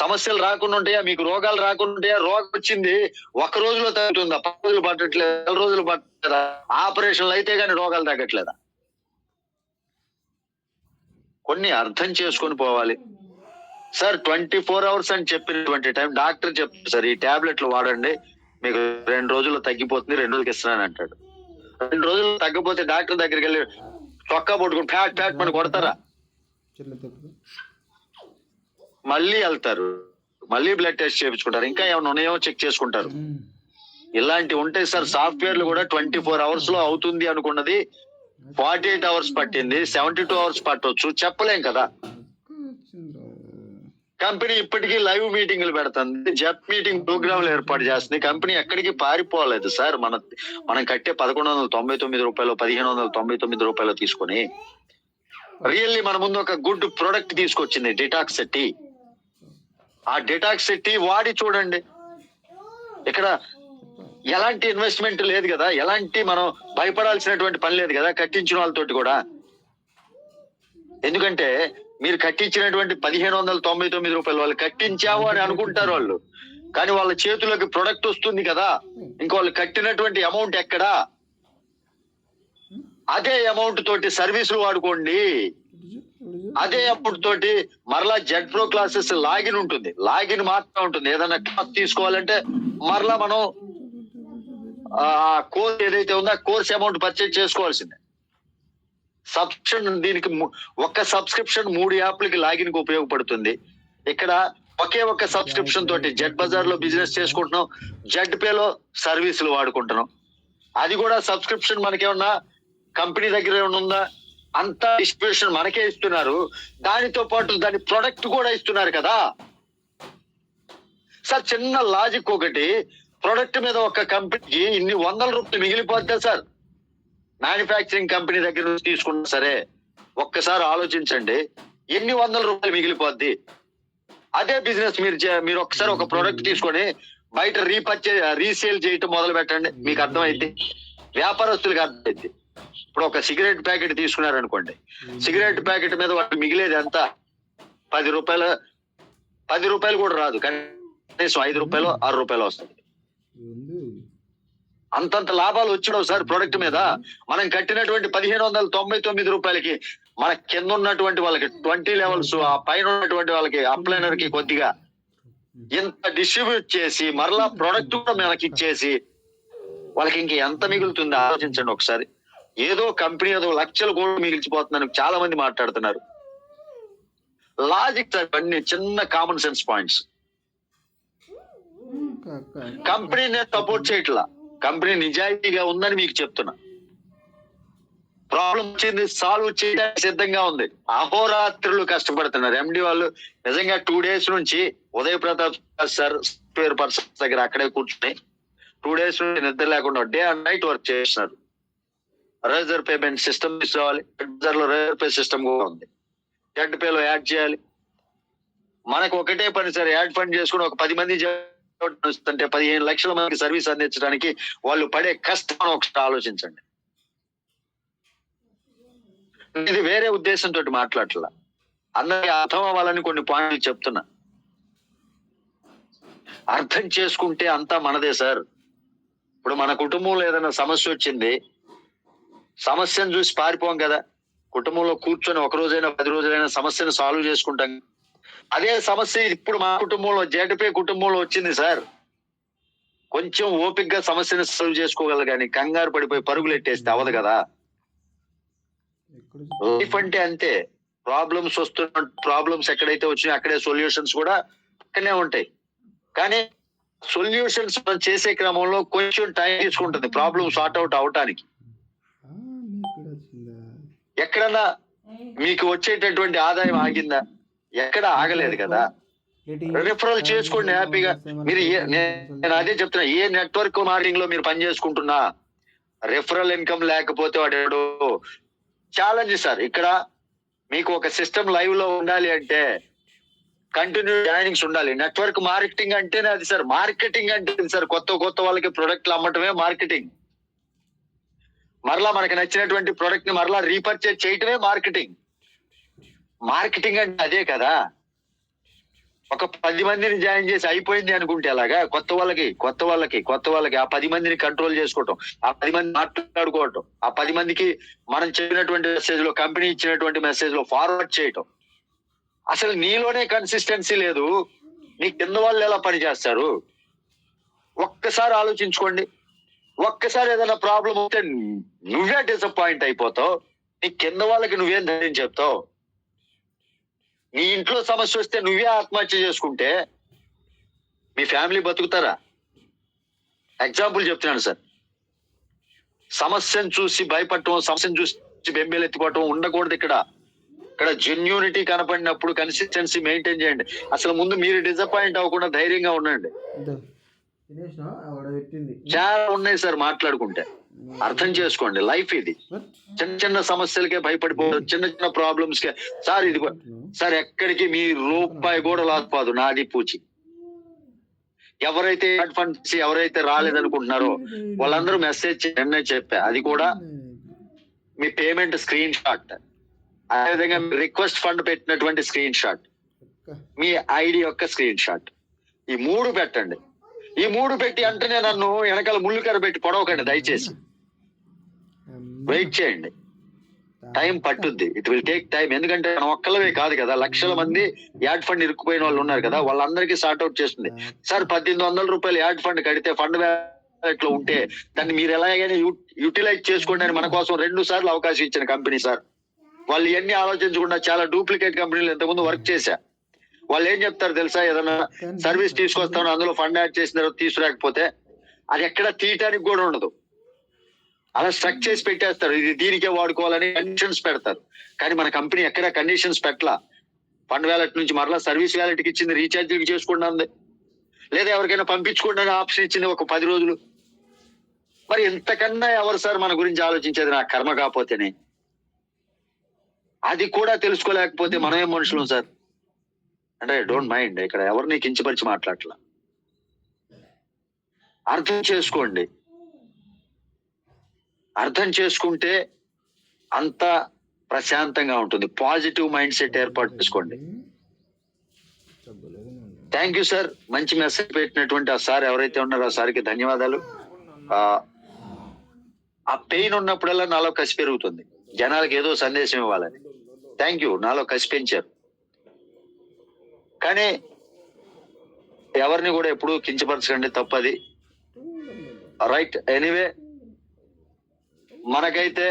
సమస్యలు రాకుండా ఉంటాయా? మీకు రోగాలు రాకుండా ఉంటాయా? రోగం వచ్చింది ఒక రోజులో తగ్గుతుందా? పది రోజులు పట్టట్లేదు? నెల రోజులు పట్టట్లేదా? ఆపరేషన్లు అయితే కానీ రోగాలు తగ్గట్లేదా? కొన్ని అర్థం చేసుకొని పోవాలి. సార్ ట్వంటీ ఫోర్ అవర్స్ అని చెప్పినటువంటి టైం డాక్టర్ చెప్తారు సార్ ఈ టాబ్లెట్లు వాడండి మీకు రెండు రోజుల్లో తగ్గిపోతుంది రెండు రోజులకి ఇస్తున్నాను అంటాడు. రెండు రోజులు తగ్గిపోతే డాక్టర్ దగ్గరికి వెళ్ళి చొక్కా పట్టుకుని ఫ్యాట్ ఫ్యాట్ మనం కొడతారా? మళ్ళీ వెళ్తారు. మళ్ళీ బ్లడ్ టెస్ట్ చేయించుకుంటారు. ఇంకా ఏమైనా ఉన్నాయో చెక్ చేసుకుంటారు. ఇలాంటివి ఉంటాయి సార్. సాఫ్ట్వేర్లు కూడా ట్వంటీ ఫోర్ అవర్స్లో అవుతుంది అనుకున్నది. ఫార్టీ ఎయిట్ అవర్స్ పట్టింది. సెవెంటీ టూ అవర్స్ పట్టొచ్చు. చెప్పలేం కదా. కంపెనీ ఇప్పటికీ లైవ్ మీటింగ్లు పెడుతుంది. జెప్ మీటింగ్ ప్రోగ్రాంలు ఏర్పాటు చేస్తుంది. కంపెనీ ఎక్కడికి పారిపోలేదు సార్. మన మనం కట్టే పదకొండు వందల తొంభై తొమ్మిది రూపాయలు పదిహేను వందల తొంభై తొమ్మిది రూపాయలు తీసుకొని. రియల్లీ మన ముందు ఒక గుడ్ ప్రొడక్ట్ తీసుకొచ్చింది. డిటాక్స్ టీ ఆ డిటాక్స్ టీ వాడి చూడండి. ఇక్కడ ఎలాంటి ఇన్వెస్ట్మెంట్ లేదు కదా. ఎలాంటి మనం భయపడాల్సినటువంటి పని లేదు కదా కట్టించిన వాళ్ళతోటి కూడా. ఎందుకంటే మీరు కట్టించినటువంటి పదిహేను వందల తొంభై తొమ్మిది రూపాయలు వాళ్ళు కట్టించావు అని అనుకుంటారు వాళ్ళు. కానీ వాళ్ళ చేతులకు ప్రొడక్ట్ వస్తుంది కదా. ఇంకా వాళ్ళు కట్టినటువంటి అమౌంట్ ఎక్కడా? అదే అమౌంట్ తోటి సర్వీసులు వాడుకోండి. అదే అప్పుడు తోటి మరలా జెడ్ ప్రో క్లాసెస్ లాగిన్ ఉంటుంది. లాగిన్ మాత్రం ఉంటుంది. ఏదైనా క్లాస్ తీసుకోవాలంటే మరలా మనం ఆ కోర్స్ ఏదైతే ఉందో ఆ కోర్స్ అమౌంట్ పర్చేజ్ చేసుకోవాల్సిందే. సబ్స్క్రిప్షన్ దీనికి ఒక్క సబ్స్క్రిప్షన్ మూడు యాప్లకి లాగిన్కి ఉపయోగపడుతుంది. ఇక్కడ ఒకే ఒక్క సబ్స్క్రిప్షన్ తోటి జెడ్ బజార్లో బిజినెస్ చేసుకుంటున్నాం. జెడ్ పే లో సర్వీసులు వాడుకుంటున్నాం. అది కూడా సబ్స్క్రిప్షన్ మనకేమన్నా కంపెనీ దగ్గర ఏమన్నా ఉందా? అంత డిస్ట్రిబ్యూషన్ మనకే ఇస్తున్నారు. దానితో పాటు దాని ప్రొడక్ట్ కూడా ఇస్తున్నారు కదా. సార్ చిన్న లాజిక్ ఒకటి. ప్రొడక్ట్ మీద ఒక కంపెనీకి ఇన్ని వందల రూపాయలు మిగిలిపోద్దా సార్. మ్యానుఫ్యాక్చరింగ్ కంపెనీ దగ్గర నుంచి తీసుకున్నా సరే ఒక్కసారి ఆలోచించండి. ఎన్ని వందల రూపాయలు మిగిలిపోద్ది? అదే బిజినెస్ మీరు చే- మీరు ఒక్కసారి ఒక ప్రోడక్ట్ తీసుకొని బయట రీపర్చే రీసేల్ చేయటం మొదలు పెట్టండి మీకు అర్థమైంది వ్యాపారస్తులకు అర్థమైంది ఇప్పుడు ఒక సిగరెట్ ప్యాకెట్ తీసుకున్నారనుకోండి. సిగరెట్ ప్యాకెట్ మీద వాళ్ళు మిగిలేది ఎంత పది రూపాయలు పది రూపాయలు కూడా రాదు. కనీసం ఐదు రూపాయలు ఆరు రూపాయలు వస్తుంది. అంతంత లాభాలు వచ్చినావు సార్ ప్రొడక్ట్ మీద. మనం కట్టినటువంటి పదిహేను వందల తొంభై తొమ్మిది రూపాయలకి మన కింద ఉన్నటువంటి వాళ్ళకి ట్వంటీ లెవెల్స్ ఆ పైన ఉన్నటువంటి వాళ్ళకి అప్లైనర్కి కొద్దిగా ఇంత డిస్ట్రిబ్యూట్ చేసి మరలా ప్రొడక్ట్ కూడా మనకి ఇచ్చేసి వాళ్ళకి ఇంక ఎంత మిగులుతుందో ఆలోచించండి ఒకసారి. ఏదో కంపెనీ ఏదో లక్షలు కూడా మిగిల్చిపోతుందని చాలా మంది మాట్లాడుతున్నారు. లాజిక్ సార్ అన్ని చిన్న కామన్ సెన్స్ పాయింట్స్. కంపెనీ నేను సపోర్ట్ చేయట్లా. కంపెనీ నిజాయితీగా ఉందని మీకు చెప్తున్నా. ప్రాబ్లం వచ్చింది సాల్వ్ చేయడానికి సిద్ధంగా ఉంది. అహోరాత్రులు కష్టపడుతున్నారు. ఎండి వాళ్ళు నిజంగా టూ డేస్ నుంచి Uday Pratap sir software person దగ్గర అక్కడే కూర్చుని టూ డేస్ నుంచి నిద్ర లేకుండా డే అండ్ నైట్ వర్క్ చేస్తున్నారు. రేజర్ పేమెంట్ సిస్టమ్ తీసుకోవాలి. లో రేజర్ పే సిస్టమ్ కూడా ఉంది. జెడ్ పేలో యాడ్ చేయాలి. మనకు ఒకటే పని సార్ యాడ్ ఫండ్ చేసుకుని ఒక పది మంది అంటే పదిహేను లక్షల మందికి సర్వీస్ అందించడానికి వాళ్ళు పడే కష్టం ఒకసారి ఆలోచించండి. ఇది వేరే ఉద్దేశంతో మాట్లాడట్లా. అందరికి అర్థం అవ్వాలని కొన్ని పాయింట్లు చెప్తున్నా. అర్థం చేసుకుంటే అంతా మనదే సార్. ఇప్పుడు మన కుటుంబంలో ఏదైనా సమస్య వచ్చింది సమస్యను చూసి పారిపోం కదా. కుటుంబంలో కూర్చొని ఒక రోజైనా పది రోజులైనా సమస్యను సాల్వ్ చేసుకుంటాం. అదే సమస్య ఇప్పుడు మా కుటుంబంలో జేటపే కుటుంబంలో వచ్చింది సార్. కొంచెం ఓపిక్గా సమస్యను సాల్వ్ చేసుకోగలరు కానీ కంగారు పడిపోయి పరుగులు ఎట్టేస్తే అవదు కదా. లైఫ్ అంటే అంతే. ప్రాబ్లమ్స్ వస్తున్న ప్రాబ్లమ్స్ ఎక్కడైతే వచ్చినాయో అక్కడే సొల్యూషన్స్ కూడా అక్కడనే ఉంటాయి. కానీ సొల్యూషన్స్ చేసే క్రమంలో కొంచెం టైం తీసుకుంటుంది ప్రాబ్లమ్ సార్ట్ అవుట్ అవటానికి. ఎక్కడన్నా మీకు వచ్చేటటువంటి ఆదాయం ఆగిందా? ఎక్కడ ఆగలేదు కదా? రిఫరల్ చేసుకోండి హ్యాపీగా. మీరు ఏ- నేను అదే చెప్తున్నా ఏ నెట్వర్క్ మార్కెటింగ్లో మీరు పని చేసుకుంటున్నా రిఫరల్ ఇన్కమ్ లేకపోతే వాడు ఛాలెంజ్ సార్. ఇక్కడ మీకు ఒక సిస్టమ్ లైవ్లో ఉండాలి అంటే కంటిన్యూ జాయినింగ్స్ ఉండాలి. నెట్వర్క్ మార్కెటింగ్ అంటేనే అది సార్. మార్కెటింగ్ అంటే సార్. కొత్త కొత్త వాళ్ళకి ప్రొడక్ట్లు అమ్మటమే మార్కెటింగ్ మరలా మనకి నచ్చినటువంటి ప్రోడక్ట్ని మరలా రీపర్చేజ్ చేయటమే మార్కెటింగ్ మార్కెటింగ్ అంటే అదే కదా. ఒక పది మందిని జాయిన్ చేసి అయిపోయింది అనుకుంటే అలాగా కొత్త వాళ్ళకి కొత్త వాళ్ళకి కొత్త వాళ్ళకి ఆ పది మందిని కంట్రోల్ చేసుకోవటం ఆ పది మంది మాట్లాడుకోవటం ఆ పది మందికి మనం చెప్పినటువంటి మెసేజ్లో కంపెనీ ఇచ్చినటువంటి మెసేజ్లో ఫార్వర్డ్ చేయటం. అసలు నీలోనే కన్సిస్టెన్సీ లేదు. నీ కింద వాళ్ళు ఎలా పనిచేస్తారు? ఒక్కసారి ఆలోచించుకోండి. ఒక్కసారి ఏదైనా ప్రాబ్లం వస్తే నువ్వే డిసప్పాయింట్ అయిపోతావు. నీ కింద వాళ్ళకి నువ్వేం ధైర్యం చెప్తావు? నీ ఇంట్లో సమస్య వస్తే నువ్వే ఆత్మహత్య చేసుకుంటే మీ ఫ్యామిలీ బతుకుతారా? ఎగ్జాంపుల్ చెప్తున్నాను సార్. సమస్యను చూసి భయపడటం సమస్యను చూసి బెంబేలెత్తిపోవటం ఉండకూడదు ఇక్కడ. ఇక్కడ జెన్యూనిటీ కనపడినప్పుడు కన్సిస్టెన్సీ మెయింటైన్ చేయండి. అసలు ముందు మీరు డిసప్పాయింట్ అవ్వకుండా ధైర్యంగా ఉండండి. చాలా ఉన్నాయి సార్ మాట్లాడుకుంటే. అర్థం చేసుకోండి లైఫ్ ఇది? చిన్న చిన్న సమస్యలకే భయపడిపోవడం చిన్న చిన్న ప్రాబ్లమ్స్ కే సార్ ఇది సార్ ఎక్కడికి మీ రూపాయి కూడా లాకపోదు నాది పూచి. ఎవరైతే ఫండ్స్ ఎవరైతే రాలేదనుకుంటున్నారో వాళ్ళందరూ మెసేజ్ నిన్నే చెప్పా. అది కూడా మీ పేమెంట్ స్క్రీన్ షాట్. అదేవిధంగా రిక్వెస్ట్ ఫండ్ పెట్టినటువంటి స్క్రీన్ షాట్. మీ ఐడి యొక్క స్క్రీన్ షాట్. ఈ మూడు పెట్టండి. ఈ మూడు పెట్టి అంటేనే నన్ను వెనకాల ముళ్ళు పెట్టి పొడవకండి దయచేసి. వెయిట్ చేయండి. టైం పట్టుద్ది. ఇట్ విల్ టేక్ టైం ఎందుకంటే మనం ఒక్కలవే కాదు కదా లక్షల మంది యాడ్ ఫండ్ ఇరుక్కుపోయిన వాళ్ళు ఉన్నారు కదా వాళ్ళందరికీ సార్ట్ అవుట్ చేస్తుంది. సార్ పద్దెనిమిది వందల రూపాయలు యాడ్ ఫండ్ కడితే ఫండ్లో ఉంటే దాన్ని మీరు ఎలాగైనా యూటిలైజ్ చేసుకోండి అని మన కోసం రెండు సార్లు అవకాశం ఇచ్చిన కంపెనీ సార్ వాళ్ళు ఇవన్నీ ఆలోచించకుండా చాలా డూప్లికేట్ కంపెనీలు ఇంతకుముందు వర్క్ చేశా. వాళ్ళు ఏం చెప్తారు తెలుసా? ఏదైనా సర్వీస్ తీసుకొస్తాను అందులో ఫండ్ యాడ్ చేసిన తర్వాత తీసుకురాకపోతే అది ఎక్కడ తీయటానికి కూడా ఉండదు. అలా స్ట్రక్ చేసి పెట్టేస్తారు. ఇది దీనికే వాడుకోవాలని కండిషన్స్ పెడతారు. కానీ మన కంపెనీ ఎక్కడ కండిషన్స్ పెట్టలా? ఫండ్ వ్యాలెట్ నుంచి మరలా సర్వీస్ వ్యాలెట్కి ఇచ్చింది రీఛార్జ్ చేసుకోండి అంది. లేదా ఎవరికైనా పంపించుకోండి అని ఆప్షన్ ఇచ్చింది ఒక పది రోజులు. మరి ఇంతకన్నా ఎవరు సార్ మన గురించి ఆలోచించేది? నా కర్మ కాకపోతేనే. అది కూడా తెలుసుకోలేకపోతే మనమే మనుషులం సార్? అంటే డోంట్ మైండ్ ఇక్కడ ఎవరిని కించపరిచి మాట్లాడలా అర్థం చేసుకోండి. అర్థం చేసుకుంటే అంత ప్రశాంతంగా ఉంటుంది. పాజిటివ్ మైండ్ సెట్ ఏర్పాటు చేసుకోండి. థ్యాంక్ యూ సార్ మంచి మెసేజ్ పెట్టినటువంటి ఆ సార్ ఎవరైతే ఉన్నారో ఆ సార్కి ధన్యవాదాలు. ఆ ఆ పెయిన్ ఉన్నప్పుడల్లా నాలో కసి పెరుగుతుంది. జనాలకు ఏదో సందేశం ఇవ్వాలని. థ్యాంక్ యూ నాలో కసి పెంచారు. కానీ ఎవరిని కూడా ఎప్పుడు కించపరచకండి తప్పది. రైట్ ఎనీవే మనకైతే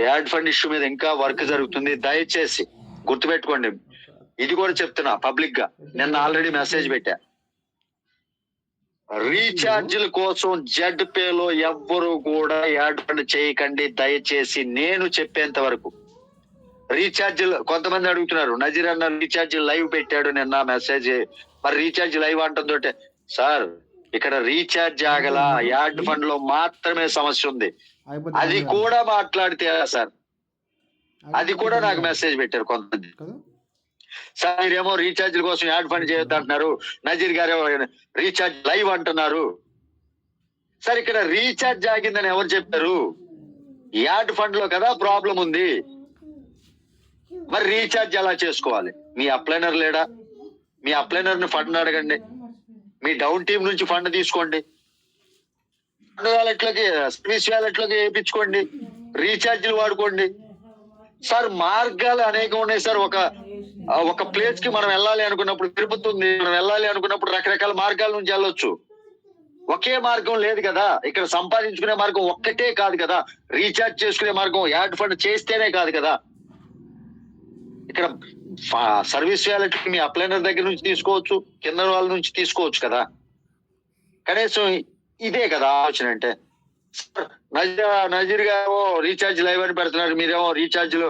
యాడ్ ఫండ్ ఇష్యూ మీద ఇంకా వర్క్ జరుగుతుంది. దయచేసి గుర్తుపెట్టుకోండి. ఇది కూడా చెప్తున్నా పబ్లిక్గా నిన్న ఆల్రెడీ మెసేజ్ పెట్టా. రీఛార్జ్ల కోసం జెడ్ పేలో ఎవ్వరు కూడా యాడ్ ఫండ్ చేయకండి. దయచేసి నేను చెప్పేంత వరకు. రీఛార్జ్ కొంతమంది అడుగుతున్నారు. నజీర్ అన్న రీఛార్జ్ లైవ్ పెట్టాడు నిన్న మెసేజ్. మరి రీఛార్జ్ లైవ్ అంటుందోటే సార్ ఇక్కడ రీఛార్జ్ ఆగల. యాడ్ ఫండ్లో మాత్రమే సమస్య ఉంది. అది కూడా మాట్లాడితే సార్? అది కూడా నాకు మెసేజ్ పెట్టారు కొంతమంది. సార్ మీరేమో రీఛార్జ్ కోసం యాడ్ ఫండ్ చేయొద్దు అంటున్నారు నజీర్ గారు రీఛార్జ్ లైవ్ అంటున్నారు. సార్ ఇక్కడ రీఛార్జ్ ఆగిందని ఎవరు చెప్పారు? యాడ్ ఫండ్లో కదా ప్రాబ్లం ఉంది. మరి రీఛార్జ్ ఎలా చేసుకోవాలి? మీ అప్లైనర్ లేడా? మీ అప్లైనర్ని ఫండ్ అడగండి. మీ డౌన్ టీం నుంచి ఫండ్ తీసుకోండి. ఫండ్ వ్యాలెట్లకి సర్వీస్ వ్యాలెట్లకి వేయించుకోండి. రీఛార్జ్లు వాడుకోండి. సార్ మార్గాలు అనేకం ఉన్నాయి సార్. ఒక ఒక ప్లేస్కి మనం వెళ్ళాలి అనుకున్నప్పుడు తిరుపతి ఉంది. మనం వెళ్ళాలి అనుకున్నప్పుడు రకరకాల మార్గాల నుంచి వెళ్ళొచ్చు. ఒకే మార్గం లేదు కదా. ఇక్కడ సంపాదించుకునే మార్గం ఒక్కటే కాదు కదా. రీఛార్జ్ చేసుకునే మార్గం యాడ్ ఫండ్ చేస్తేనే కాదు కదా. ఇక్కడ సర్వీస్ వ్యాలిటీ మీ అప్లైనర్ దగ్గర నుంచి తీసుకోవచ్చు కింద వాళ్ళ నుంచి తీసుకోవచ్చు కదా. కనీసం ఇదే కదా ఆలోచన అంటే. నజీర్ గారు రీఛార్జ్ లైవ్ అని పెడుతున్నారు మీరేమో రీఛార్జ్లో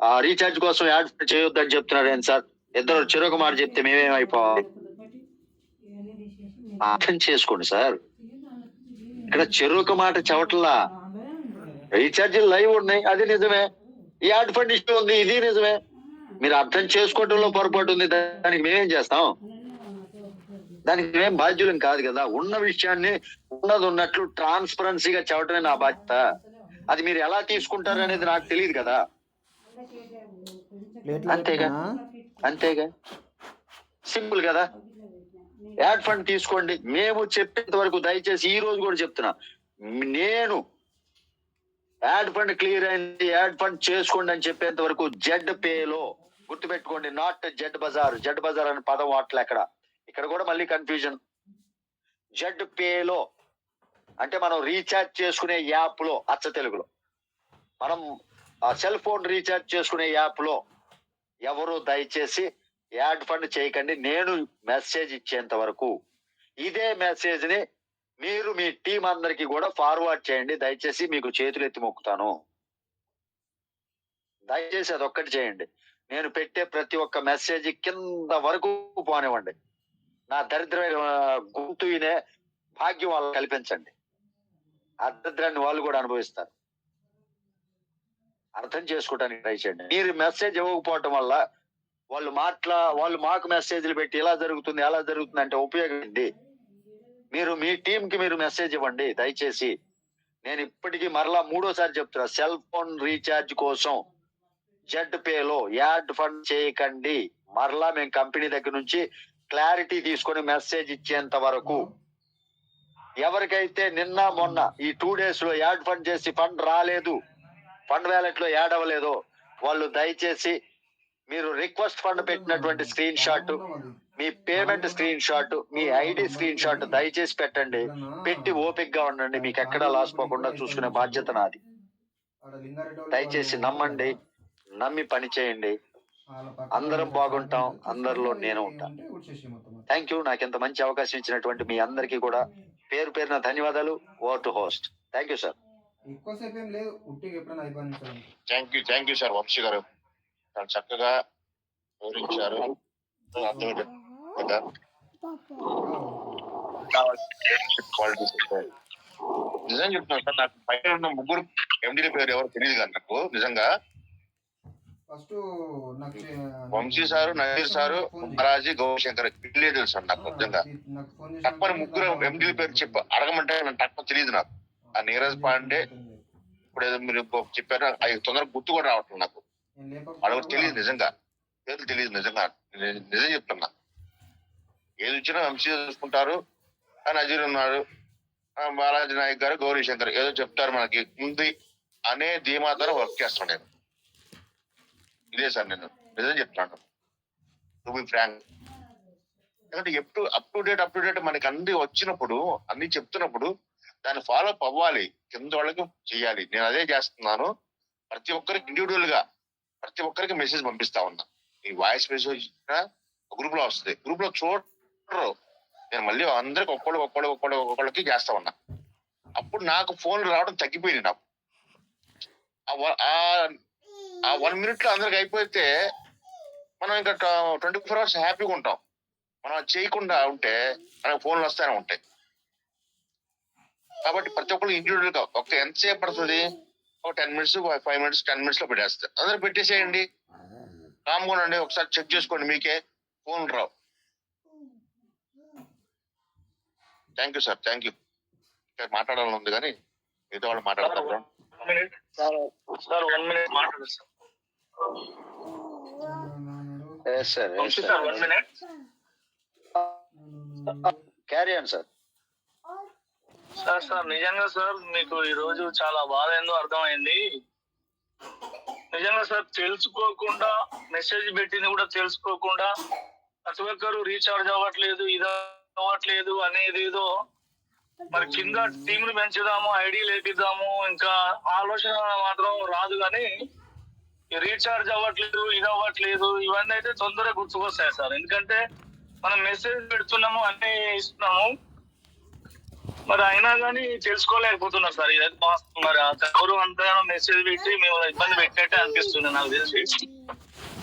ఆ రీఛార్జ్ కోసం యాడ్ చేయొద్దని చెప్తున్నారు ఏంటి సార్? ఇద్దరు చెరొక మాట చెప్తే మేమేమైపోవాలి? అర్థం చేసుకోండి సార్. ఇక్కడ చెరొక మాట చెవట్లా? రీఛార్జ్ లైవ్ ఉన్నాయి అది నిజమే. ఈ యాడ్ ఫండ్ ఇష్యూ ఉంది ఇది నిజమే. మీరు అర్థం చేసుకోవడంలో పొరపాటు ఉంది. దానికి మేమేం చేస్తాం? దానికి మేం బాధ్యులం కాదు కదా. ఉన్న విషయాన్ని ఉన్నది ఉన్నట్లు ట్రాన్స్పరెన్సీగా చెప్పడమే నా బాధ్యత. అది మీరు ఎలా తీసుకుంటారు అనేది నాకు తెలియదు కదా. అంతేగా? అంతేగా. సింపుల్ కదా. యాడ్ ఫండ్ తీసుకోండి. మేము చెప్పేంత వరకు దయచేసి ఈ రోజు కూడా చెప్తున్నా. నేను యాడ్ ఫండ్ క్లియర్ అయింది. యాడ్ ఫండ్ చేసుకోండి అని చెప్పేంత వరకు జెడ్ పేలో గుర్తుపెట్టుకోండి not Z bazaar Z bazaar అనే పదం వాటిలో అక్కడ. ఇక్కడ కూడా మళ్ళీ కన్ఫ్యూజన్ జెడ్ పేలో అంటే మనం రీఛార్జ్ చేసుకునే యాప్లో అచ్చ తెలుగులో. మనం ఆ సెల్ ఫోన్ రీఛార్జ్ చేసుకునే యాప్లో ఎవరు దయచేసి యాడ్ ఫండ్ చేయకండి. నేను మెసేజ్ ఇచ్చేంత వరకు. ఇదే మెసేజ్ని మీరు మీ టీం అందరికీ కూడా ఫార్వర్డ్ చేయండి. దయచేసి మీకు చేతులు ఎత్తి మొక్కుతాను. దయచేసి అదొక్కటి చేయండి. నేను పెట్టే ప్రతి ఒక్క మెసేజ్ కింద వరకు పోనివ్వండి. నా దరిద్రమైన గొంతు వినే భాగ్యం వాళ్ళు కల్పించండి. ఆ దరిద్రాన్ని వాళ్ళు కూడా అనుభవిస్తారు. అర్థం చేసుకోవడానికి ట్రై చేయండి. మీరు మెసేజ్ ఇవ్వకపోవటం వల్ల వాళ్ళు మాట్లా వాళ్ళు మాకు మెసేజ్లు పెట్టి ఇలా జరుగుతుంది ఎలా జరుగుతుంది అంటే ఉపయోగండి మీరు మీ టీంకి మీరు మెసేజ్ ఇవ్వండి. దయచేసి నేను ఇప్పటికీ మరలా మూడోసారి చెప్తున్నా. సెల్ ఫోన్ రీఛార్జ్ కోసం జెడ్ పేలో యాడ్ ఫండ్ చేయకండి. మరలా మేము కంపెనీ దగ్గర నుంచి క్లారిటీ తీసుకొని మెసేజ్ ఇచ్చేంత వరకు. ఎవరికైతే నిన్న మొన్న ఈ టూ డేస్లో యాడ్ ఫండ్ చేసి ఫండ్ రాలేదు ఫండ్ వ్యాలెట్లో యాడ్ అవ్వలేదో వాళ్ళు దయచేసి మీరు రిక్వెస్ట్ ఫండ్ పెట్టినటువంటి స్క్రీన్ షాట్ మీ పేమెంట్ స్క్రీన్ షాట్ మీ ఐడి స్క్రీన్ షాట్ దయచేసి పెట్టండి. పెట్టి ఓపిక్గా ఉండండి. మీకు ఎక్కడా లాస్ పోకుండా చూసుకునే బాధ్యత నాది. దయచేసి నమ్మండి. నమ్మి పని చేయండి. అందరం బాగుంటాం. అందరిలో నేను ఉంటాను. థ్యాంక్ యూ నాకు ఇంత మంచి అవకాశం ఇచ్చినటువంటి మీ అందరికీ కూడా పేరు పేరున ధన్యవాదాలు. Over to host thank you sir ఎక్కువసేపు ఏం లేదు. ఉట్టిగా ఎప్పుడైనా అయిపోయింది sir thank you thank you sir Vamshi గారు. చాలా చక్కగా వివరించారు. అర్థమైంది కదా? క్వాలిటీస్ ఉంటాయి. నిజం చెప్తున్నాను సార్ నాకు పైన ఉన్న ముగ్గురు ఎండీల పేరు ఎవరు తెలియదు కానీ నాకు. నిజంగా first Vamshi sir Nazir sir Maharaji Gaushankar వీళ్ళే తెలుసు నాకు నిజంగా తప్పని ముగ్గురు ఎండీల పేరు చెప్ప అడగమంటే నాకు తప్ప తెలియదు నాకు. ఆ నీరజ్ పాండే ఇప్పుడు ఏదో మీరు చెప్పారు అవి తొందరగా గుర్తు కూడా రావట్లేదు నాకు. వాళ్ళకి తెలియదు నిజంగా. పేర్లు తెలియదు నిజంగా. నిజం చెప్తున్నా. ఏది వచ్చినా వంశీ చూసుకుంటారు ఆ నజీర్ ఉన్నారు బాలాజీ నాయక్ గారు గౌరీ శంకర్ ఏదో చెప్తారు మనకి. ఉంది అనే ధీమాతో వర్క్ చేస్తాను నేను. ఇదే సార్ నేను నిజం చెప్తాను టు బి ఫ్రాంక్ ఎందుకంటే ఎప్పుడు up to date up to date మనకి అన్ని వచ్చినప్పుడు అన్ని చెప్తున్నప్పుడు దాన్ని ఫాలో అప్ అవ్వాలి. కింద వాళ్ళకి చేయాలి. నేను అదే చేస్తున్నాను. ప్రతి ఒక్కరికి ఇండివిజువల్గా ప్రతి ఒక్కరికి మెసేజ్ పంపిస్తా ఉన్నా. ఈ వాయిస్ మెసేజ్ గ్రూప్లో వస్తుంది. గ్రూప్లో చూడరు. నేను మళ్ళీ అందరికి ఒక్కడు ఒక్కడు ఒక్కడు ఒక్కళ్ళకి చేస్తా ఉన్నా. అప్పుడు నాకు ఫోన్ రావడం తగ్గిపోయింది నాకు. ఆ వన్ మినిట్లో అందరికి అయిపోతే మనం ఇంకా ట్వంటీ ఫోర్ అవర్స్ హ్యాపీగా ఉంటాం. మనం చేయకుండా ఉంటే మనకు ఫోన్లు వస్తానే ఉంటాయి. కాబట్టి ప్రతి ఒక్కరు ఇండివిజువల్గా ఒక ఎంతసేపు పడుతుంది? ఒక ten minutes five minutes ten మినిట్స్లో పెట్టేస్తారు. అందరూ పెట్టేసేయండి. కామ్గోనండి ఒకసారి చెక్ చేసుకోండి మీకే. Phone Rao. Thank you sir. Thank you మాట్లాడాలని ఉంది కానీ మిగతా వాళ్ళు మాట్లాడతారు. Sir one minute. మాట్లాడదు sir. Sir Vamshi sir? Carry on sir. Sir sir నిజంగా సార్ మీకు ఈ రోజు చాలా బాధ ఏందో అర్థమైంది. నిజంగా సార్ తెలుసుకోకుండా మెసేజ్ పెట్టింది కూడా తెలుసుకోకుండా ప్రతి ఒక్కరు రీఛార్జ్ అవ్వట్లేదు ఇది అవ్వట్లేదు అనేది ఏదో మరి కింద టీంలు పెంచుదాము ఐడి లేపిద్దాము ఇంకా ఆలోచన మాత్రం రాదు కానీ రీఛార్జ్ అవ్వట్లేదు ఇది అవ్వట్లేదు ఇవన్నీ అయితే తొందరగా గుర్తుకొస్తాయి సార్. ఎందుకంటే మనం మెసేజ్ పెడుతున్నాము అన్ని ఇస్తున్నాము. మరి అయినా కానీ తెలుసుకోలేకపోతున్నాం సార్. ఇదైతే వాస్తవం. మరి. ఎవరు అంతా మెసేజ్ పెట్టి మేము ఇబ్బంది పెట్టినట్టే అనిపిస్తుంది నాకు తెలిసి.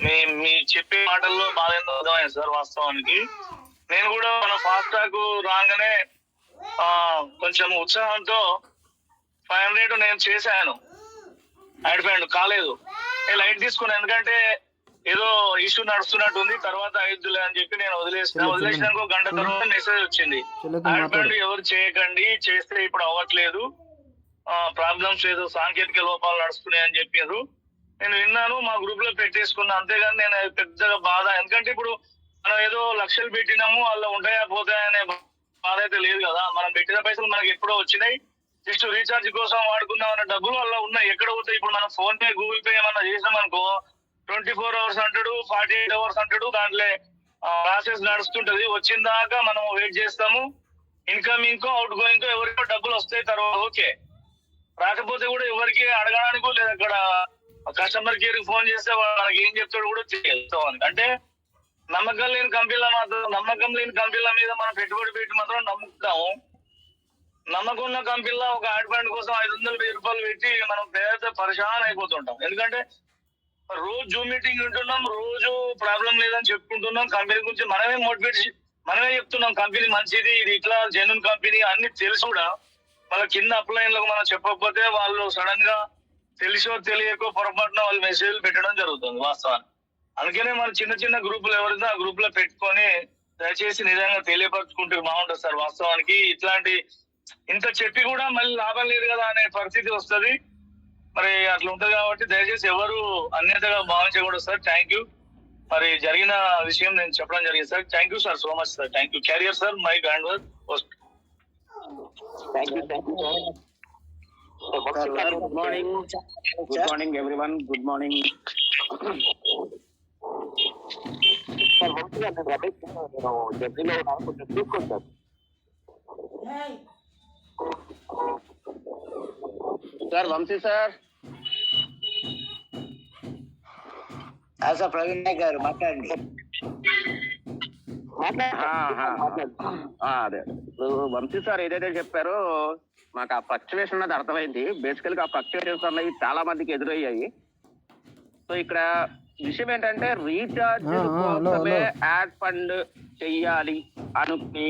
మీ మీ చెప్పే మాటల్లో బాధ ఏందో అర్థమైంది సార్ వాస్తవానికి. నేను కూడా మన ఫాస్ట్ ట్రాక్ రాగానే ఆ, కొంచెం ఉత్సాహంతో ఫైవ్ హండ్రెడ్ నేను చేశాను. అడిపోయాడు కాలేదు. లైట్ తీసుకున్నాను ఎందుకంటే ఏదో ఇష్యూ నడుస్తున్నట్టుంది తర్వాత ఐదులే అని చెప్పి నేను వదిలేసిన. వదిలేసినాక ఒక గంట తర్వాత మెసేజ్ వచ్చింది. ఫండ్ ఎవరు చేయకండి చేస్తే ఇప్పుడు అవ్వట్లేదు. ప్రాబ్లమ్స్ ఏదో సాంకేతిక లోపాలు నడుస్తున్నాయి అని చెప్పారు నేను విన్నాను మా గ్రూప్లో పెట్టేసుకున్నా. అంతేగాని నేను పెద్దగా బాధ. ఎందుకంటే ఇప్పుడు మనం ఏదో లక్షలు పెట్టినాము అలా ఉంటాయా పోతాయా అనే బాధ అయితే లేదు కదా. మనం పెట్టిన పైసలు మనకి ఎప్పుడో వచ్చినాయి. జస్ట్ రీఛార్జ్ కోసం వాడుకుందాం అన్న డబ్బులు వల్ల ఉన్నాయి. ఎక్కడ పోతాయి? ఇప్పుడు మనం ఫోన్ పే గూగుల్ పే ఏమన్నా చేసినాం అనుకో ట్వంటీ ఫోర్ అవర్స్ అంటాడు ఫార్టీ ఎయిట్ అవర్స్ అంటాడు దాంట్లో ప్రాసెస్ నడుస్తుంటది. వచ్చిన దాకా మనం వెయిట్ చేస్తాము. ఇన్కమింగ్ అవుట్ గోయింగ్ ఎవరికో డబ్బులు వస్తాయి తర్వాత ఓకే. రాకపోతే కూడా ఎవరికి అడగడానికో లేదు అక్కడ కస్టమర్ కేర్కి ఫోన్ చేస్తే వాళ్ళకి ఏం చెప్తాడు కూడా తెలియదు. అంటే నమ్మకం లేని కంపెనీల మాత్రం నమ్మకం లేని కంపెనీల మీద మనం పెట్టుబడి పెట్టి మాత్రం నమ్ముతాము. నమ్మకున్న కంపెనీలో ఒక యాడ్ ఫండ్ కోసం ఐదు వందల వెయ్యి రూపాయలు పెట్టి మనం పేద పరిశాన్ అయిపోతుంటాం. ఎందుకంటే రోజు జూమ్ మీటింగ్ ఉంటున్నాం రోజు ప్రాబ్లం లేదని చెప్పుకుంటున్నాం. కంపెనీ గురించి మనమే మోటివేట్ మనమే చెప్తున్నాం కంపెనీ మంచిది ఇది ఇట్లా జెన్యున్ కంపెనీ అన్ని తెలుసు కూడా. వాళ్ళ కింద అప్లైన్ మనం చెప్పకపోతే వాళ్ళు సడన్గా తెలిసో తెలియకో పొరపాటున వాళ్ళు మెసేజ్ పెట్టడం జరుగుతుంది వాస్తవానికి. అందుకనే మన చిన్న చిన్న గ్రూపులు ఎవరైతే ఆ గ్రూప్లో పెట్టుకొని దయచేసి నిజంగా తెలియపరచుకుంటే బాగుంటుంది సార్. వాస్తవానికి ఇట్లాంటి ఇంత చెప్పి కూడా మళ్ళీ లాభం లేదు కదా అనే పరిస్థితి వస్తది. మరి అట్లా ఉంటది కాబట్టి దయచేసి ఎవరు అన్యతగా భావించకూడదు సార్. థ్యాంక్ యూ మరి జరిగిన విషయం నేను చెప్పడం జరిగింది sir. Thank you sir so much sir thank you carrier sir my grand you sir good morning good morning everyone good morning sir మంచిగా నేను రమేష్ నేను జడ్జిలో ఉన్నాను కొంచెం చూసుకోండి sir sir Vamshi sir. Sir Praveen Nayak గారు మాట్లాడండి. అదే. ఇప్పుడు వంశీ సార్ ఏదైతే చెప్పారో మాకు ఆ ఫ్లక్చువేషన్ అన్నది అర్థమైంది. బేసికల్గా ఆ ఫ్లక్చువేషన్స్ అన్నవి చాలా మందికి ఎదురయ్యాయి. సో ఇక్కడ విషయం ఏంటంటే రీఛార్జ్ కోసమే. యాడ్ ఫండ్ చెయ్యాలి అనుకుని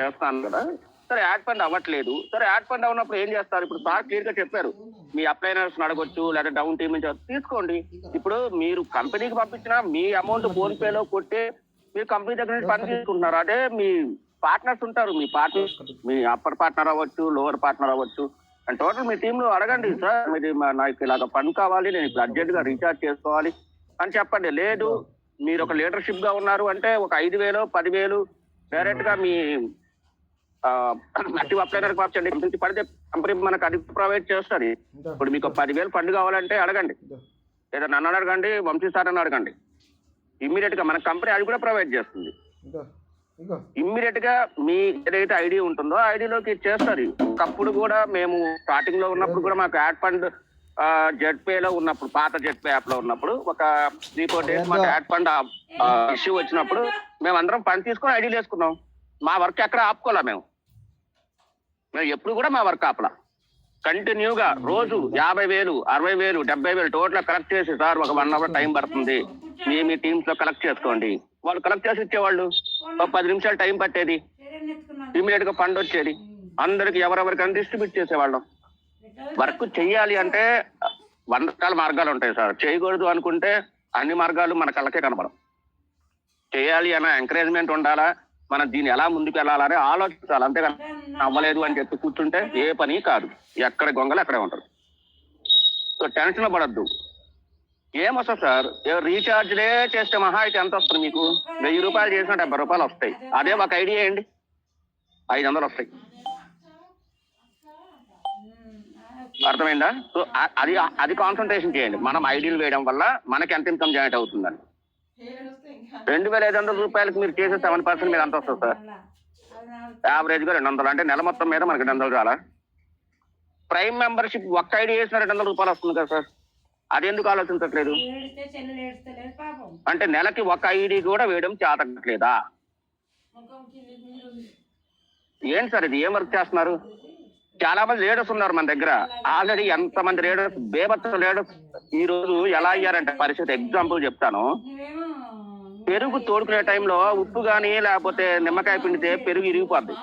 చేస్తాను కదా. సరే యాడ్ ఫండ్ అవ్వట్లేదు. సరే యాడ్ ఫండ్ అవునప్పుడు ఏం చేస్తారు? ఇప్పుడు సార్ క్లియర్గా చెప్పారు. మీ అప్లైనర్స్ అడగొచ్చు లేదా డౌన్ టీమ్ నుంచి తీసుకోండి. ఇప్పుడు మీరు కంపెనీకి పంపించిన మీ అమౌంట్ ఫోన్ పే లో కొట్టే మీరు కంపెనీ దగ్గర నుంచి పని తీసుకుంటున్నారు. అదే మీ పార్ట్నర్స్ ఉంటారు. మీ పార్ట్నర్ మీ అప్పర్ పార్ట్నర్ అవ్వచ్చు లోవర్ పార్ట్నర్ అవ్వచ్చు. అండ్ టోటల్ మీ టీమ్లో అడగండి సార్ మీరు నాకు ఇలాగ పని కావాలి నేను ఇప్పుడు అర్జెంట్గా రీఛార్జ్ చేసుకోవాలి అని చెప్పండి. లేదు మీరు ఒక లీడర్షిప్గా ఉన్నారు అంటే ఒక ఐదు వేలు పదివేలు డైరెక్ట్గా మీ యాక్టివ్ అప్లైనర్ పంపించండి కంపెనీ పడితే కంపెనీ మనకు అది ప్రొవైడ్ చేస్తుంది ఇప్పుడు మీకు పదివేలు ఫండ్ కావాలంటే అడగండి. లేదా నన్ను అడగండి వంశీ సార్ అని అడగండి. ఇమ్మీడియట్గా మన కంపెనీ అది కూడా ప్రొవైడ్ చేస్తుంది. ఇమ్మీడియట్గా మీ ఏదైతే ఐడి ఉంటుందో ఐడిలోకి చేస్తుంది ఒకప్పుడు కూడా మేము స్టార్టింగ్లో ఉన్నప్పుడు కూడా మాకు యాడ్ ఫండ్ జెడ్ పే లో ఉన్నప్పుడు పాత జెడ్ పే యాప్లో ఉన్నప్పుడు ఒక త్రీ ఫోర్ డేస్ మాకు యాడ్ ఫండ్ ఇష్యూ వచ్చినప్పుడు మేము అందరం ఫండ్ తీసుకొని ఐడీలు వేసుకున్నాం. మా వర్క్ ఎక్కడ ఆపుకోలే మేము మేము? ఎప్పుడు కూడా మా వర్క్ ఆపలా. కంటిన్యూగా రోజు యాభై వేలు అరవై వేలు డెబ్బై వేలు టోటల్ కలెక్ట్ చేసి సార్ ఒక వన్ అవర్ టైం పడుతుంది. మీ మీ టీమ్స్లో కలెక్ట్ చేసుకోండి. వాళ్ళు కలెక్ట్ చేసి ఇచ్చేవాళ్ళు. ఒక పది నిమిషాలు టైం పట్టేది. ఇమీడియట్గా ఫండ్ వచ్చేది. అందరికి ఎవరెవరికైనా డిస్ట్రిబ్యూట్ చేసేవాళ్ళం. వర్క్ చెయ్యాలి అంటే వంద రకాల మార్గాలు ఉంటాయి సార్. చేయకూడదు అనుకుంటే అన్ని మార్గాలు మన కళ్ళకే కనపడం చేయాలి అన్న ఎంకరేజ్మెంట్ ఉండాలా? మనం దీన్ని ఎలా ముందుకు వెళ్ళాలని ఆలోచించాలి. అంతేగాని అవ్వలేదు అని చెప్పి కూర్చుంటే ఏ పని కాదు. ఎక్కడ గొంగలు అక్కడే ఉంటారు. సో టెన్షన్ పడద్దు. ఏమొస్తుంది సార్? రీఛార్జ్లే చేస్తే మహా అయితే ఎంత వస్తుంది మీకు? వెయ్యి రూపాయలు చేసిన డెబ్బై రూపాయలు వస్తాయి. అదే ఒక ఐడియా వేయండి ఐదు వందలు వస్తాయి. అర్థమైందా? సో అది అది కాన్సన్ట్రేషన్ చేయండి. మనం ఐడీలు వేయడం వల్ల మనకి ఎంత ఇన్కమ్ జనరేట్ అవుతుందని. రెండు వేల ఐదు వందల రూపాయలకి మీరు చేసే సెవెన్ పర్సెంట్ మీద ఎంత వస్తుంది సార్? యావరేజ్గా రెండు వందలు. అంటే నెల మొత్తం మీద మనకి రెండు వందలు చాలా ప్రైమ్ మెంబర్షిప్ ఒక్క ఐడి వేసిన రెండు వందల రూపాయలు వస్తుంది కదా సార్? అది ఎందుకు ఆలోచించట్లేదు? అంటే నెలకి ఒక ఐడి కూడా వేయడం చేతట్లేదా. ఏంటి సార్ ఇది? ఏం వర్క్ చేస్తున్నారు? చాలా మంది లీడర్స్ ఉన్నారు మన దగ్గర. ఆల్రెడీ ఎంత మంది లీడర్స్ బేబత్త లీడర్స్ ఈ రోజు ఎలా అయ్యారంటే పరిస్థితి. ఎగ్జాంపుల్ చెప్తాను. పెరుగు తోడుకునే టైంలో ఉప్పు కానీ లేకపోతే నిమ్మకాయ పిండితే పెరుగు ఇరిగిపోద్ది.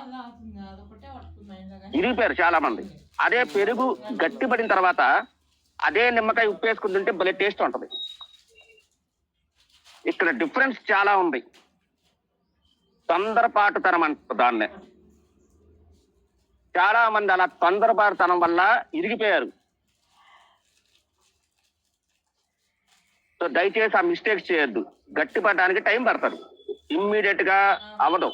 ఇరిగిపోయారు చాలా మంది అదే పెరుగు గట్టిపడిన తర్వాత అదే నిమ్మకాయ ఉప్పు వేసుకుని తింటే భలే టేస్ట్ ఉంటుంది. ఇక్కడ డిఫరెన్స్ చాలా ఉంది. తొందరపాటుతనం అంటారు దాన్నే. చాలా మంది అలా తొందరపాటుతనం వల్ల ఇరిగిపోయారు. సో దయచేసి ఆ మిస్టేక్స్ చేయొద్దు. గట్టిపడడానికి టైం పడతారు. ఇమ్మీడియట్గా అవదు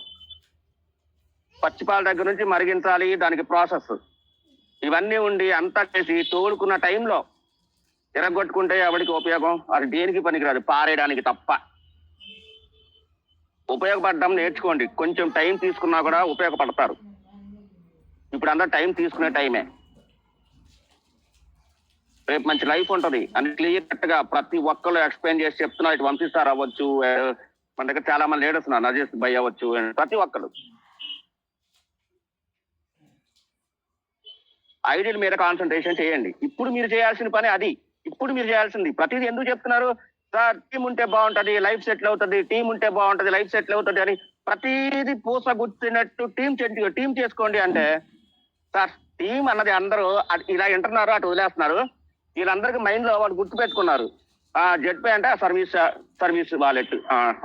పచ్చిపాల దగ్గర నుంచి మరిగించాలి దానికి ప్రాసెస్ ఇవన్నీ ఉండి అంతా చేసి తోడుకున్న టైంలో తిరగొట్టుకుంటే ఎవరికి ఉపయోగం? అది దేనికి పనికిరాదు? పారేయడానికి తప్ప. ఉపయోగపడడం నేర్చుకోండి. కొంచెం టైం తీసుకున్నా కూడా ఉపయోగపడతారు. ఇప్పుడు అందరూ టైం తీసుకునే టైమే. రేపు మంచి లైఫ్ ఉంటది. అని క్లియర్ కట్గా ప్రతి ఒక్కరు ఎక్స్ప్లెయిన్ చేసి చెప్తున్నారు ఇటు వంశీస్తారు అవ్వచ్చు మన దగ్గర చాలా మంది లీడర్స్ ఉన్నారు నజీస్ భయ్ అవ్వచ్చు ప్రతి ఒక్కరు ఐడియల్ మీద కాన్సన్ట్రేషన్ చేయండి. ఇప్పుడు మీరు చేయాల్సిన పని అది. ఇప్పుడు మీరు చేయాల్సింది. ప్రతిదీ ఎందుకు చెప్తున్నారు? సార్ టీం ఉంటే బాగుంటది లైఫ్ సెటిల్ అవుతుంది టీం ఉంటే బాగుంటది లైఫ్ సెటిల్ అవుతుంది అని ప్రతిదీ గుర్తున్నట్టు టీం టీం చేసుకోండి అంటే సార్ టీం అన్నది అందరూ ఇలా వింటున్నారు అటు వదిలేస్తున్నారు. వీళ్ళందరికీ మైండ్లో వాళ్ళు గుర్తు పెట్టుకున్నారు. ఆ జెడ్ పే అంటే సర్వీస్ సర్వీస్ వాలెట్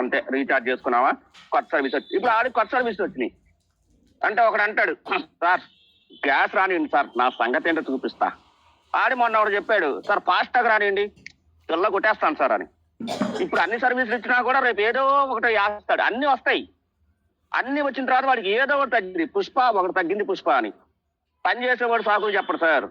అంతే రీఛార్జ్ చేసుకున్నావా? కొత్త సర్వీస్ వచ్చి ఇప్పుడు ఆడి కొత్త సర్వీస్ వచ్చినాయి. అంటే ఒకడు అంటాడు సార్ గ్యాస్ రానివ్వండి సార్ నా సంగతి ఏంటో చూపిస్తా. ఆడి మొన్న ఒకడు చెప్పాడు సార్ ఫాస్ట్గా రానివ్వండి పిల్ల కొట్టేస్తాను సార్ అని. ఇప్పుడు అన్ని సర్వీసులు ఇచ్చినా కూడా రేపు ఏదో ఒకటి వేస్తాడు అన్ని వస్తాయి. అన్ని వచ్చిన తర్వాత వాడికి ఏదో ఒకటి తగ్గింది పుష్ప ఒకటి తగ్గింది పుష్ప అని. పని చేసేవాడు సాకులు చెప్పడు సార్.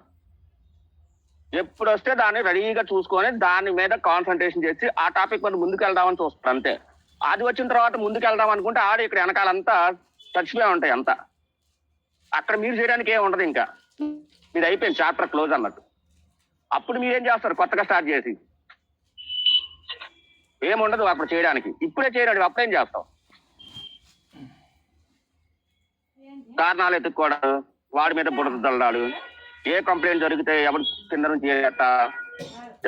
ఎప్పుడు వస్తే దాన్ని రెడీగా చూసుకొని దాని మీద కాన్సన్ట్రేషన్ చేసి ఆ టాపిక్ మీద ముందుకు వెళ్దామని చూస్తాడు అంతే. అది వచ్చిన తర్వాత ముందుకు వెళ్దాం అనుకుంటే ఆడ ఇక్కడ వెనకాలంతా చచ్చిపోయి ఉంటాయి అంతా. అక్కడ మీరు చేయడానికి ఏం ఉండదు ఇంకా. ఇది అయిపోయింది చాప్టర్ క్లోజ్ అన్నట్టు. అప్పుడు మీరేం చేస్తారు? కొత్తగా స్టార్ట్ చేసి. ఏముండదు అప్పుడు చేయడానికి. ఇప్పుడే చేయడానికి అప్పుడేం చేస్తాం? కారణాలు ఎత్తుక్కోవడం వాడి మీద బుడద చల్లడాలు ఏ కంప్లైంట్ జరిగితే ఎవరి కింద నుంచి ఏ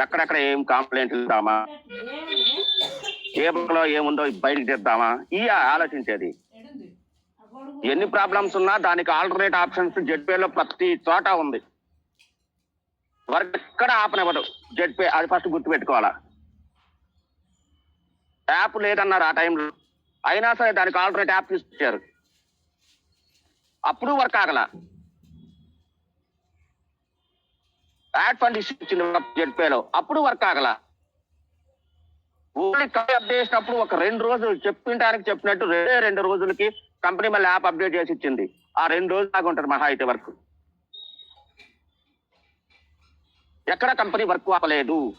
ఎక్కడెక్కడ ఏం కంప్లైంట్ ఇద్దామా? ఏ బుక్లో ఏముందో బయటకు తెద్దామా? ఈ ఆలోచించేది. ఎన్ని ప్రాబ్లమ్స్ ఉన్నా దానికి ఆల్టర్నేట్ ఆప్షన్స్ జెడ్పేలో ప్రతి చోట ఉంది. వర్క్ ఎక్కడ ఆపనివ్వదు జెడ్పే అది ఫస్ట్ గుర్తు పెట్టుకోవాలా యాప్ లేదన్నారు ఆ టైంలో అయినా సరే దానికి ఆల్టర్నేట్ యాప్ తీసుకొచ్చారు. అప్పుడు వర్క్ ఆగల. యాడ్ ఫండ్ ఇష్యూ ఇచ్చింది జెడ్పేలో అప్పుడు వర్క్ ఆగల. ఓన్లీ కంపెనీ అప్డేట్ చేసినప్పుడు ఒక రెండు రోజులు చెప్పింటానికి చెప్పినట్టు రెండే రెండు రోజులకి కంపెనీ మళ్ళీ యాప్ అప్డేట్ చేసి ఇచ్చింది. ఆ రెండు రోజులు దాకా ఉంటుంది మహా అయితే వర్క్. ఎక్కడ కంపెనీ వర్క్ ఆపలేదు.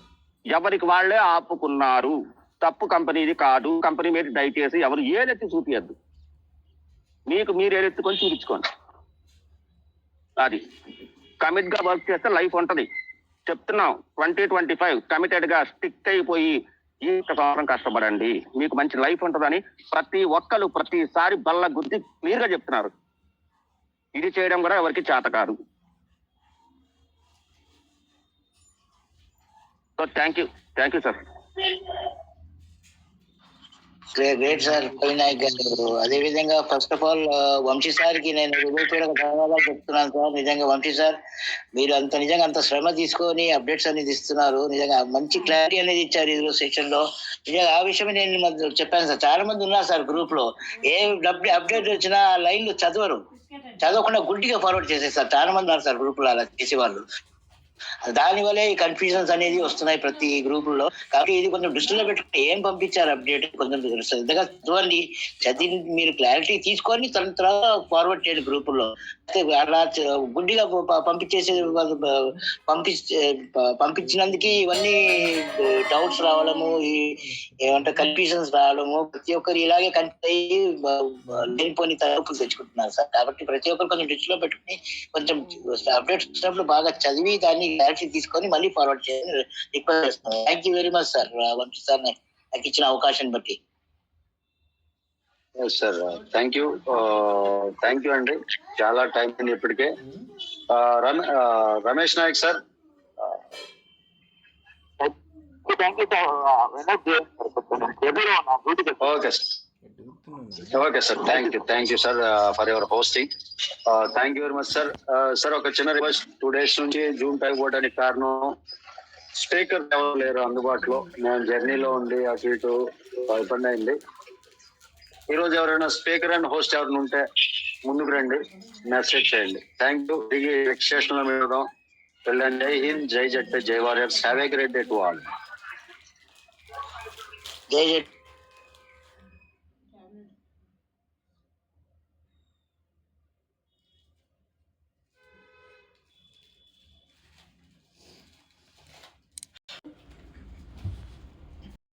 ఎవరికి వాళ్ళే ఆపుకున్నారు. తప్పు కంపెనీది కాదు. కంపెనీ మీద దయచేసి ఎవరు ఏదెత్తి చూపియద్దు. మీకు మీరు ఏదెత్తుకొని చూపించుకోండి. అది. కమిట్గా వర్క్ చేస్తే లైఫ్ ఉంటది. చెప్తున్నాం ట్వంటీ ట్వంటీ ఫైవ్ కమిటెడ్గా స్టిక్ అయిపోయి ఈ సంవత్సరం కష్టపడండి. మీకు మంచి లైఫ్ ఉంటుందని ప్రతి ఒక్కరు ప్రతిసారి బల్ల గుద్ది క్లియర్గా చెప్తున్నారు. ఇది చేయడం కూడా ఎవరికి చేత కాదు. So thank you thank you sir. Great sir Kavinayak గారు. అదే విధంగా ఫస్ట్ ఆఫ్ ఆల్ వంశీ సార్కి నేను హృదయపూర్వక ధన్యవాదాలు చెప్తున్నాను సార్. నిజంగా వంశీ సార్ మీరు అంత నిజంగా అంత శ్రమ తీసుకొని అప్డేట్స్ అనేది ఇస్తున్నారు. నిజంగా మంచి క్లారిటీ అనేది ఇచ్చారు ఈ రోజు సెక్షన్లో. నిజంగా ఆ విషయం నేను చెప్పాను సార్. చాలా మంది ఉన్నారు సార్ గ్రూప్లో. ఏ అప్డేట్ వచ్చినా లైన్లు చదవరు. చదవకుండా గుడ్డిగా ఫార్వర్డ్ చేసేస్తారు. చాలా మంది ఉన్నారు సార్ గ్రూప్లో అలా చేసేవాళ్ళు. దాని వల్లే ఈ కన్ఫ్యూజన్స్ అనేది వస్తున్నాయి ప్రతి గ్రూపుల్లో. కాబట్టి ఇది కొంచెం దృష్టిలో పెట్టుకుని ఏం పంపించారు అప్డేట్? కొంచెం శ్రద్ధగా చదవండి చదివి మీరు క్లారిటీ తీసుకొని తన తర్వాత ఫార్వర్డ్ చేయండి గ్రూపుల్లో. అలా గుడ్డిగా ప- పంపించేసి పంపి పంపించినందుకు ఇవన్నీ డౌట్స్ రావడము ఈ ఏమంటే కన్ఫ్యూజన్స్ రావడము ప్రతి ఒక్కరు ఇలాగే కన్ఫ్యూజ్ అయ్యి లేనిపోని తలుపులు తెచ్చుకుంటున్నారు సార్. కాబట్టి ప్రతి ఒక్కరు కొంచెం దృష్టిలో పెట్టుకుని కొంచెం అప్డేట్స్ వచ్చినప్పుడు బాగా చదివి దాన్ని క్లారిటీ తీసుకొని మళ్ళీ ఫార్వర్డ్ చేయాలని రిక్వెస్ట్ చేస్తున్నాను thank you very much sir Vamshi sir నాకు ఇచ్చిన అవకాశం బట్టి. Sir thank you thank you అండి చాలా టైం అయింది ఇప్పటికే. రమ- ఆ, Ramesh Nayak sir okay sir okay sir thank you thank you sir for your hosting thank you very much sir sir ఒక చిన్న రిక్వెస్ట్ టూ డేస్ నుంచి జూమ్ టైం పోవడానికి కారణం స్పీకర్ ఎవరు లేరు అందుబాటులో. నేను జర్నీలో ఉండి అటు ఇటు ఇబ్బంది అయింది. ఈ రోజు ఎవరైనా స్పీకర్ అండ్ హోస్ట్ ఎవరైనా ఉంటే ముందుకు రండి మెసేజ్ చేయండి. థ్యాంక్ యూ దిగి స్టేషన్లో మీద వెళ్ళండి. జై హింద్ జై జట్ జై warriors. Have a great day to all జై జై